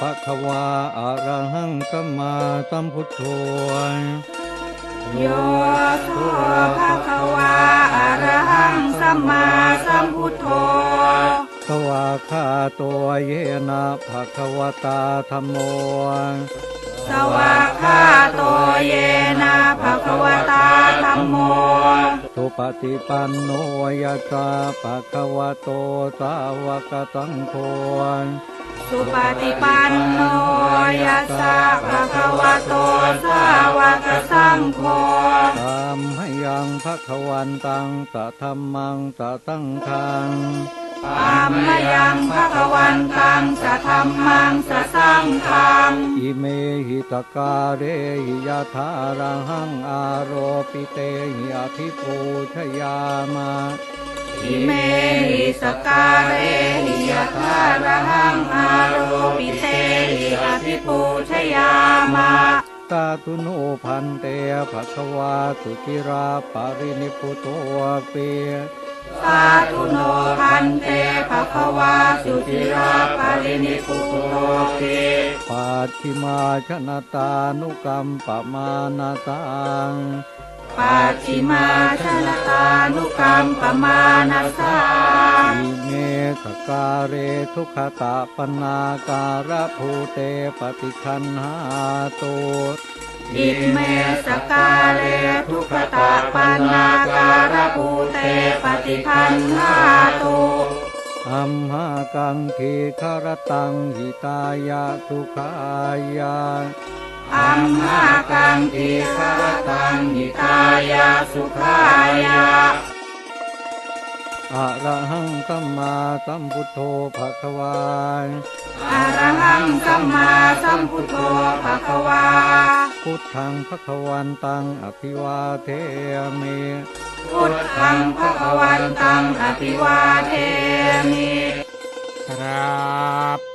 คะวาอะระหังสัมมาสัมพุทโธโยโสภะคะวาอะระหังสัมมาสัมพุทโธสวาคาตัวเยนะภะคะวตาธัมโมสวากขาโตเยนะภะคะวตาธัมโมสุปฏิปันโนยะตาภะคะวะโตสาวกสังโฆ สุปฏิปันโนยัสสะภะคะวะโตสาวกสังโฆตามให้ยังภะคะวันตังสะธรรมังสะสังฆังอัมมยังภะคะวันตังสะธัมมังสะสังฆังอิเมหิตกาเรหิยะธารังหังอาโรปิเตหิอภิปูชยามา อิเมหิสกาเรหิยะทาระหังอาโรปิเตหิอภิปูชยามะตาตุโนพันเตภะคะวาสุกิราปารินิพุโตเปสาธุโนพันเตภะคะวาสุจิราปารินิพุตโตเตปัจฉิมาชนะตานุกรรมปมานาตัง ปัจฉิมาชนตานุกรรมปมานัสสาอิเมขการเรทุกขตะปนาการะภูเตปฏิคันหาโตอิเมสกาเลทุกขตาปันนาการะภูเตปฏิพันหาตุอัมหากังทีคารตังหิตายะทุขายา อัมมากังทีคารตังหิตายาสุขายาอะระหังสัมมาสัมพุทโธภะคะวาอะระหังสัมมาสัมพุทโธภะคะวา พุทธังภะคะวันตังอภิวาเทมิพุทธังภะคะวันตังอภิวาเทมิครับ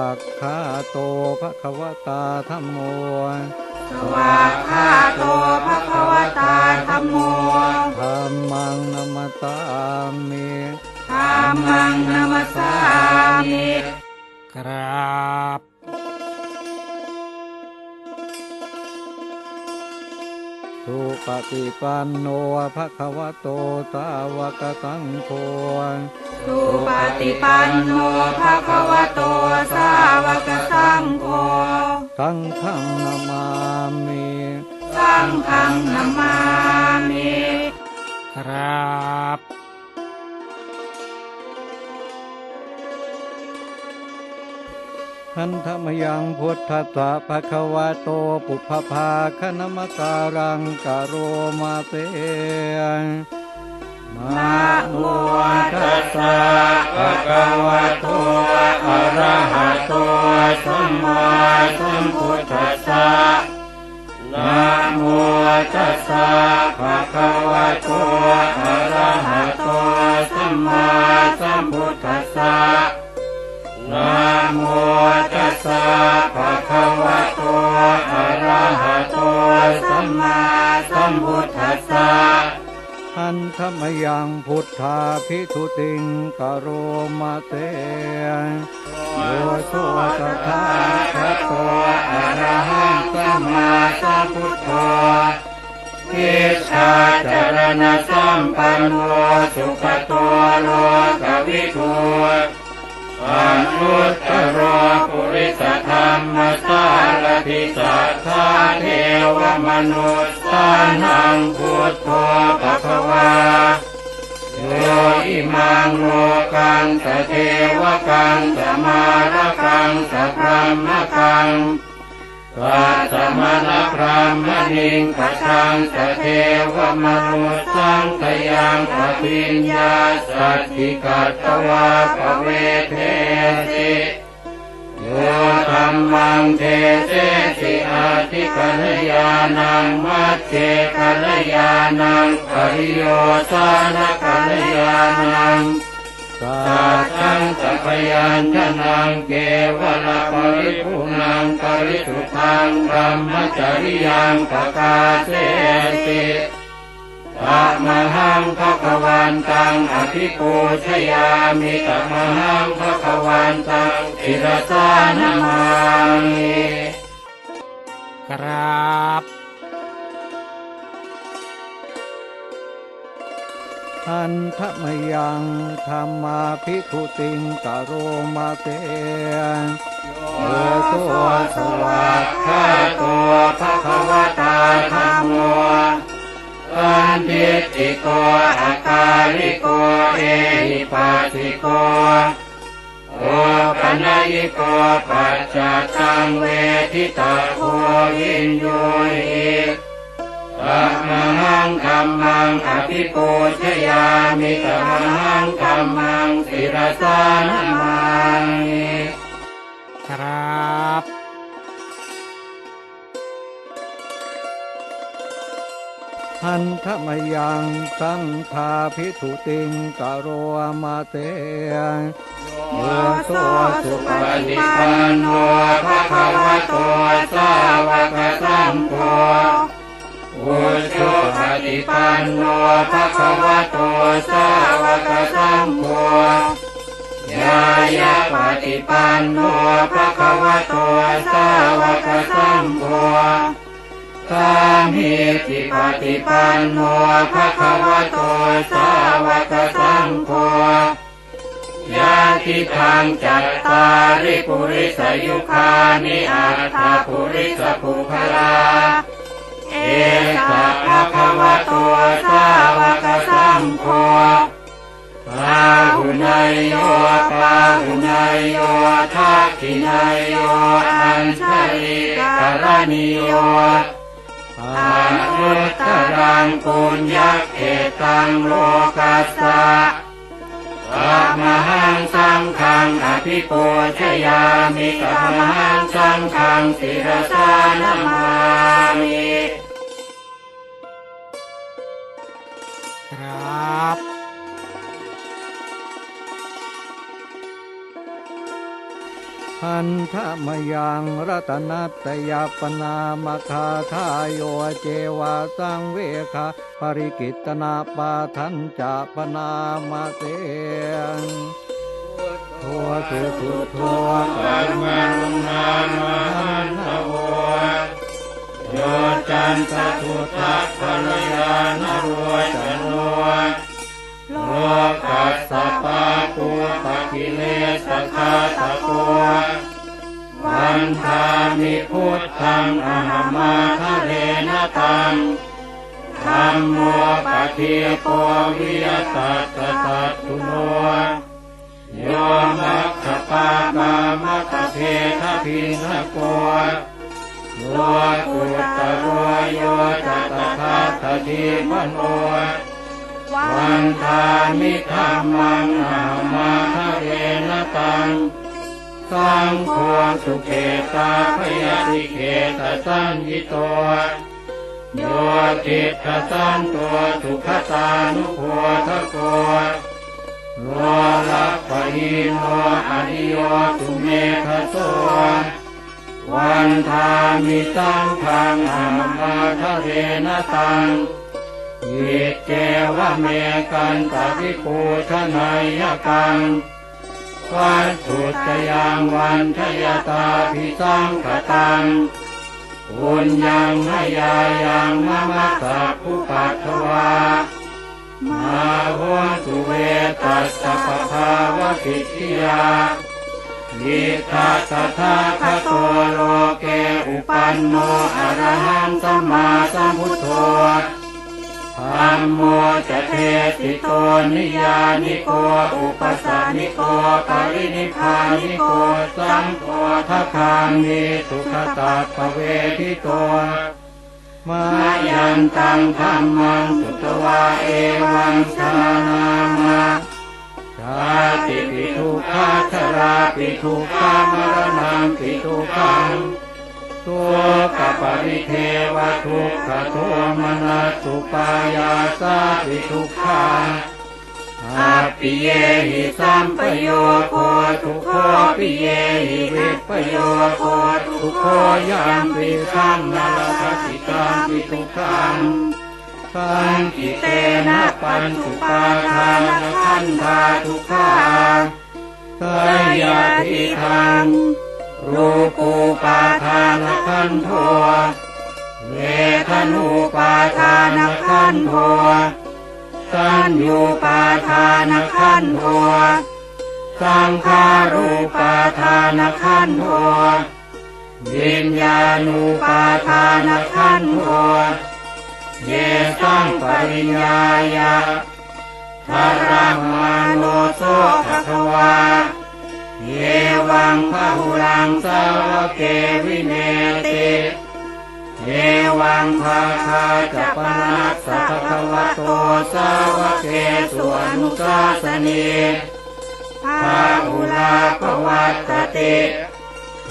ากขาโตภะคะวตาธัมโมสวากขาโตภะคะวตาธัมโมธัมมังนัมตามิธัมมังนัมสสามิ ครับ สุปฏิปันโนภะคะวะโตสาวกสังโฆสุปฏิปันโนภะคะวะโตสาวกสังโฆสังฆังนามามิสังฆังนามามิครับ หันธรรมยังพุทธัสสะภะคะวะโตปุพพภาคณมการังกะโรมาเตนะโม มยังพุทธาภิทุติงกโรมาเตโยโสตถาคตโตอรหังสัมมาสัพุทโธทิชาจารณสัมปันโนสุขโตโลกวิทูอนุตตรปุริสธรรมสารทิสัทธาเทวมนุษย์ สานังพุทโธภควาโยอิมังโลกังสเทวกังสมาระกังสพรหมกังกัสมณพรหมนิงขชังสเทวมนุสังขยังปปิญญาสัตถิกัตตวาภเวเทสิ โยธรรมังเทเสสิอาทิกัลยานังมัจเจกัลยานังปริโยสานกัลยานังสัจจังสัพยัญชนะเกวะละปริภูนังปริสุทังธรรมจริยังปกาเสติตอะมหังภะคะวันตังอภิปูชยามิตมหังภะคะวันตังอิรสานามามิครับอันทมยังธรรมาภิกขุติงกโรมาเตโอตัวสวัสดิ์ข้าตัวภะคะวตาธรรมโม อันทิฏฐิโกอาการิโกเอหิปัสสิโกโอปัญญิโกปัจจตังเวทิตาโควินโยหิอะระหังธรรมังอภิปูชยามิตะมหังธรรมังศิรสานามามิครับ อันทมยังสังฆาภิกขุติงกโรมาเตโยโสสุปฏิปันโนภะคะวะโตสาวกสังโฆโอโชปฏิปันโนภะคะวะโตสาวกสังโฆยายาปฏิปันโนภะคะวะโตสาวกสังโฆ สามีจิปฏิปันโนภะคะวะโตสาวกสังโฆยาทิทางจัตตาริปุริสยุคานิอัตถปุริสภูพลา เอสะภะคะวะโตสาวกสังโฆปาหุนายโยปาหุนายโยทักขินายโยอัญชลิกรณิโย อานุตตรังปุญญเอตังโลกัสสะกามหังสังขังอภิปูชยามิกามหังสังขังสิรสานามามิครับ อันทมยังรัตนัตยปนามคาทายโยเจวาสังเวคาปริกิตนาปาทันจะปนามาเตทัวสุสุทัวปัมมานุนามหันทโวโยจันตทุทัพพลยานรัวจัน พุทธังอหามาทะเรนตังธรรมโมปะเทีโปวิยตัสสะสัตตุโนโยมัคคปากามะคเพทพินโกโลกุตโรโยจัตถาทธิมโนวันทามิธรรมังอามาทะเรนตัง สังโฆสุเขตาพยาติเขตสัญญิโตโยติทสันตัวสุขตานุโพทโกโลลัพพิโนอริโยสุเมทโสวันทามิสังขังอามาทะเรนตังอิเจวะเมกันตาภิปูชนายกัง วัตถุตยังวันทยตาพิสังขตังปุญญังหยายังมะมะสะภูปัตถวามาหัวตุเวตัสสะปะภาวะกิทิยายิทาสทาคโตโลเกอุปันโนอรหังสัมมาสัมพุทโธ ธัมโมจะเทติโตนิยานิโก อุปสานิโกปรินิพานิโก สังโฆทัคามิสุขตัสสะเวทิโตมายันตังธรรมังสุตวาเอวังสานามาชาติปิทุกขาชราปิทุกขามรณังปิทุกขัง ตัวกปริเทวทุกขโทมนัสสุปายาสาปิทุกขาอาปิเยหิสัมปโยโคทุกขปิเยหิวิปโยโคทุกขยามปิสังนาลทัสสิตังปิทุกขังสังกิเตนะปัญจุปาทานขันธาทุกขาสยาทิทัง รูปูปาทานขันโทเวทนูปาทานขันโทสัญญูปาทานขันโทสังขารูปาทานขันโทวิญญาณูปาทานขันโทเยสังปริญญายะทารังมาโนโส งสาวเกวิเนติเยวังภาคาจะปนัสสะภะคะวะโตสาวเกสุอนุสาสนีภาหุลาภวัตติ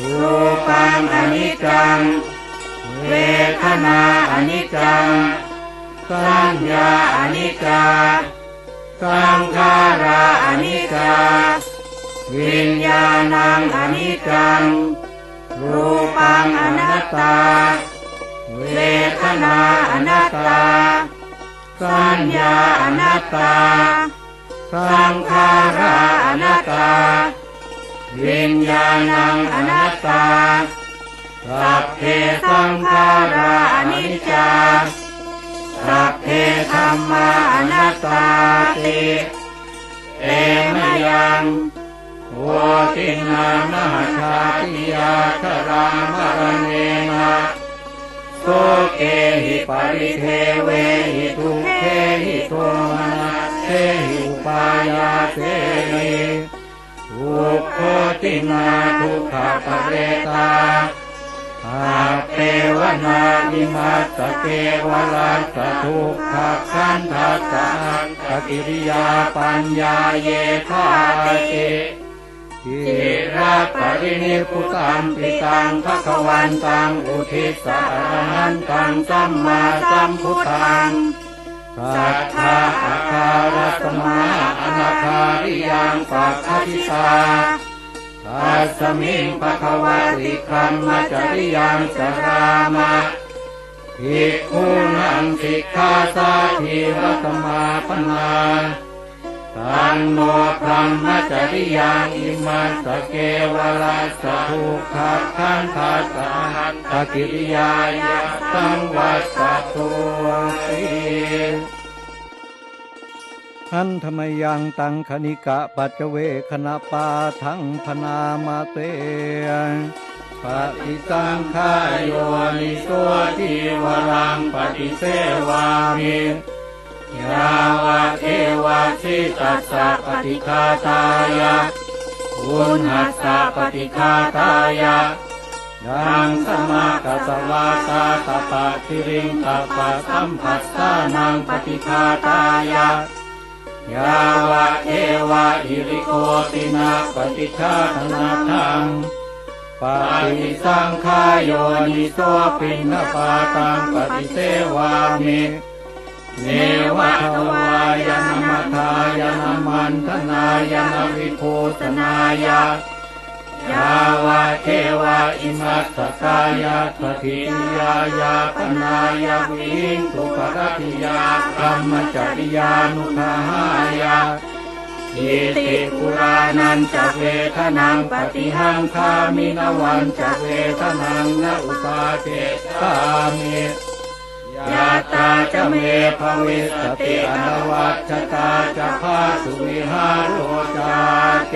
รูปังอนิจจัง เวทนาอนิจจังสัญญาอนิจจาสังขาราอนิจจา วิญญาณังอนิจจัง รูปังอนัตตา เวทนาอนัตตา สัญญาอนัตตา สังขาราอนัตตา วิญญาณังอนัตตา สัพเพสังขาราอนิจจา สัพเพธรรมาอนัตตาติ เอมยัง วตินานหชาติยาครามรเนนะโสเกหิปริเทเวหิทุเขหิโทมนัสเทหิอุปายาเสนิทุกโคตินาทุกขปเรตาอาเทวนาวิมัสสเกวราสทุกขคันทัสสังกกิริยาปัญญาเยธาติ กิราปรินิพุตังปิตังภควันตังอุทิสานันตังสัมมาสัมพุทธังสัทธาอาคารสมาอนาคาริยังปัคคติตาตัสมิงปะคะวะติธรรมจริยังสรามะภิกขุนังสิกขาสาธิรัตมาปนา ตังโนพรหมจริยังอิมัสเกวรัสสะทุกขันทัสสหันตกิริยายะสังวัสสตุสีหันธรรมยังตังคณิกะปัจเจเวคณปาทังพนามาเตปฏิสังขายโยนิโสทิวรังปฏิเสวามิ ยาวะเทวะสิตัสสะปฏิคาตายะอุณหัสสะปฏิคาตายะดังสมากัสวาตาตปะทิริงตปะสัมผัสสานังปฏิคาตายะยาวะเทวะอิริโกตินาปฏิชาธนาทังปฏิสังขายโยนิโสปินนปาตังปฏิเสวามิ เนวะทวายนมัทายนมันธนายนวิภูสนายะยาวะเทวะอิมัสสกายะปฏิยายาปนายาวิงสุปรติยากรรมจริยานุภายาอิติปุรานันจะเวทนังปฏิหังคามินวันจะเวทนังนอุปาเทสามิ ยาตาจะเมภวิสติอนวัชตาจะพาสุวิหารโลจาเต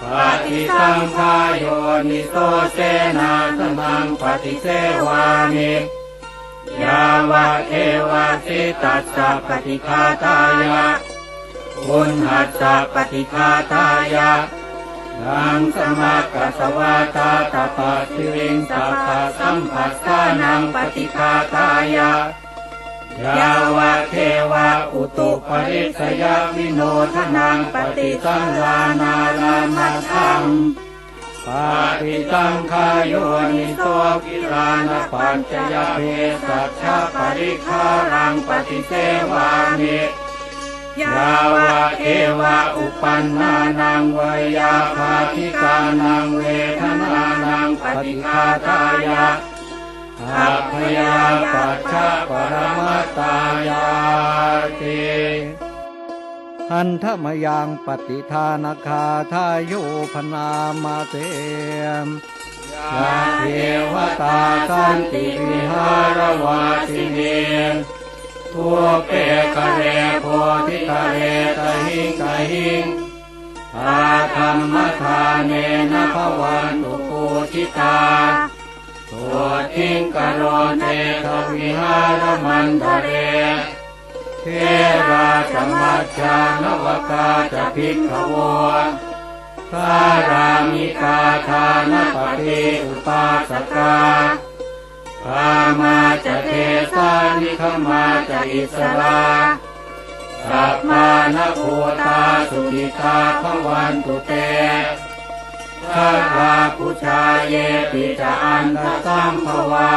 ปฏิสังขายโยนิโสเสนาสนังปฏิเสวามิยาวะเทวะสิตัสสะปฏิคาตายะอุณหัสสะปฏิคาตายะ ดังสมากัสวาตาตปะทิริงสัพพะสัมผัสสานังปฏิคาตายะยาวะเทวะอุตุปริสยวิโนทนังปฏิสังลานารามัทังปฏิสังขายโยนิโสกิรานปัญจยเพสัชชะปริคารังปฏิเสวามิ ยาวะเทวะอุปันนานังวยาภาธิกานังเวทนานังปฏิคาตายะอัพยาปัชชะปรมตายาติหันธมยังปฏิทานาคาทายโยพนามาเตมยาเทวตาสันติวิหารวาสิเน ทัวเปคะเรโพธิคะเรตหิงกะหิงอาธรรมทานเนนะภวันตุปูชิตาตัวทิงกะโรเตทวิหารมันทะเร เทราจมัจจานวกาจะพิกขโวคารามิกาทานปฏิอุปาสกา พามาจะเทสานิขมาจะอิสราสัพมานะโคตาสุขิตาภวันตุเตทัตวาปุชาเยปิจะอันตสัมภวา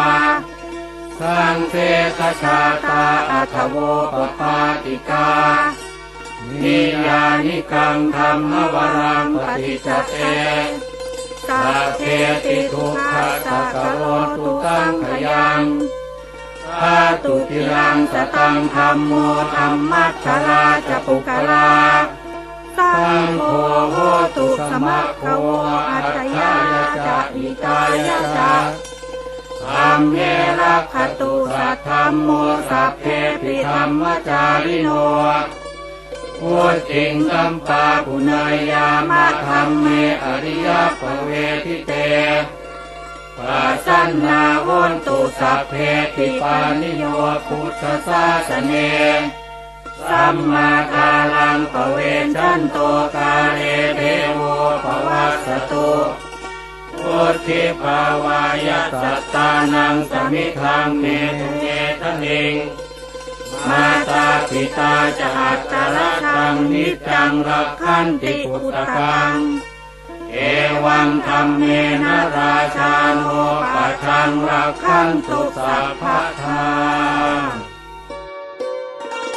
สังเสขชาตาอัทโวปปาติกา นิยานิกังธรรมวรังปฏิจจเต สัพเพติทุกขสักโรตุตังขยังพาตุติรังสตังธรรมโมธรรมัชฌราจปุกลาสังโฆโหตุสมัคโคอัตยาจะอิตายะจะธัมเมรักขตุสัทธัมโมสัพเพปิธรรมจาริโน พุทธิงสัมปาปุณายามะธรรมเมอริยปเวทิเตปัสสันนาโหนตุสัพเพปิปานิโยพุทธศาสเนสัมมาคาลังปเวชันโตกาเลเทโวปวัสตุพุทธิภาวายสัตตานังสมิทังเมตุเมทะนิง มาตาปิตาจะอัตตระตังนิจจังรักขันติพุตตัง เอวังธรรมเมนะราชาโนปัชังรักขันตุสัพพะทา